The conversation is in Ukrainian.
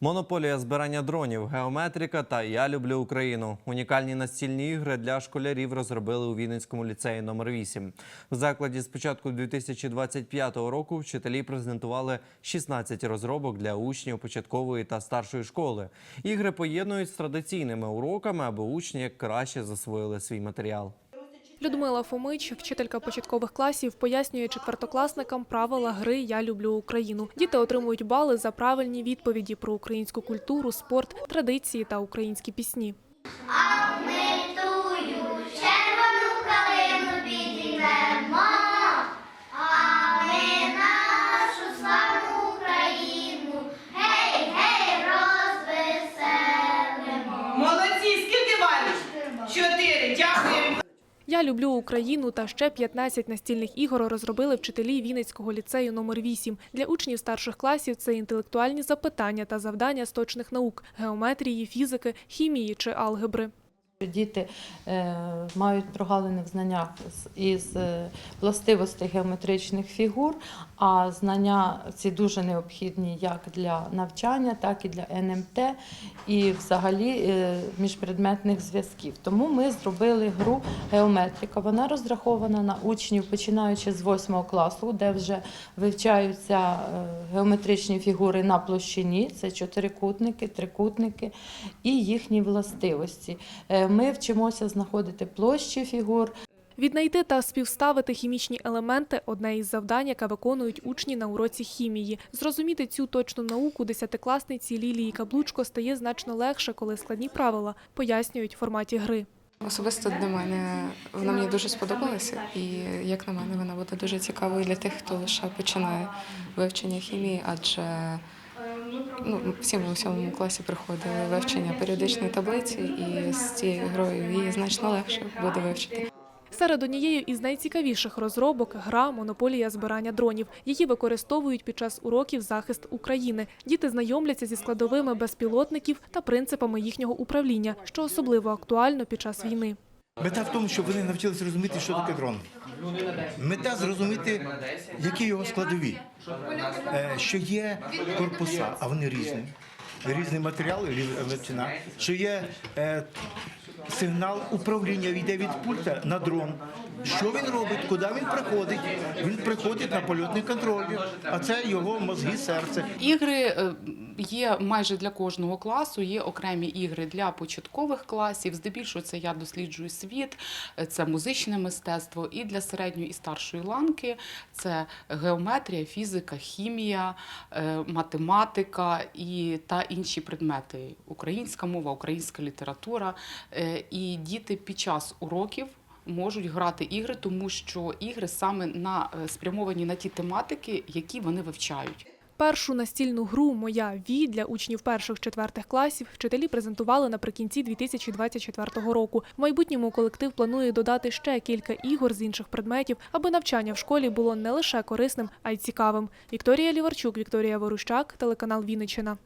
Монополія збирання дронів, геометрика та Я люблю Україну. Унікальні настільні ігри для школярів розробили у Вінницькому ліцеї номер 8 В закладі з початку 2025 року вчителі презентували 16 розробок для учнів початкової та старшої школи. Ігри поєднують з традиційними уроками, аби учні краще засвоїли свій матеріал. Людмила Фомич, вчителька початкових класів, пояснює четвертокласникам правила гри Я люблю Україну. Діти отримують бали за правильні відповіді про українську культуру, спорт, традиції та українські пісні. Я люблю Україну та ще 15 настільних ігор розробили вчителі Вінницького ліцею номер 8 Для учнів старших класів це інтелектуальні запитання та завдання з точних наук геометрії, фізики, хімії чи алгебри. Діти е, мають прогалини в знаннях із е, властивостей геометричних фігур, а знання ці дуже необхідні як для навчання, так і для НМТ і взагалі е, міжпредметних зв'язків. Тому ми зробили гру геометрика. Вона розрахована на учнів, починаючи з 8 класу, де вже вивчаються геометричні фігури на площині. Це чотирикутники, трикутники і їхні властивості. Ми вчимося знаходити площі фігур, Віднайти та співставити хімічні елементи одне із завдань, яке виконують учні на уроці хімії. Зрозуміти цю точну науку десятикласниці Лілії Каблучко стає значно легше, коли складні правила пояснюють в форматі гри. Особисто для мене вона мені дуже сподобалася, і як на мене, вона буде дуже цікавою для тих, хто лише починає вивчення хімії, адже ну, всі ми у сьомому класі приходили вивчення періодичної таблиці, і з цією грою її значно легше буде вивчити. Серед однією із найцікавіших розробок гра Монополія збирання дронів. Її використовують під час уроків захист України. Діти знайомляться зі складовими безпілотників та принципами їхнього управління, що особливо актуально під час війни. Мета в тому, щоб вони навчилися розуміти, що таке дрон. Мета зрозуміти, які його складові, Е, що є корпуса, а вони різні. Різний матеріал, різна величина, що є е, сигнал управління йде від пульта на дрон. Що він робить, куди він приходить? Він приходить на польотний контроль, а це його мозги, серце. Ігри е, є майже для кожного класу. Є окремі ігри для початкових класів. Здебільшого це я досліджую світ, е, це музичне мистецтво. І для середньої і старшої ланки це геометрія, фізика, хімія, е, математика і та інші предмети. Українська мова, українська література. І діти під час уроків. Можуть грати ігри, тому що ігри саме на е, спрямовані на ті тематики, які вони вивчають. Першу настільну гру Моя Ві для учнів перших-четвертих класів вчителі презентували наприкінці 2024 року. В майбутньому колектив планує додати ще кілька ігор з інших предметів, аби навчання в школі було не лише корисним, а й цікавим. Вікторія Ліварчук, Вікторія Ворущак, телеканал Вінниччина.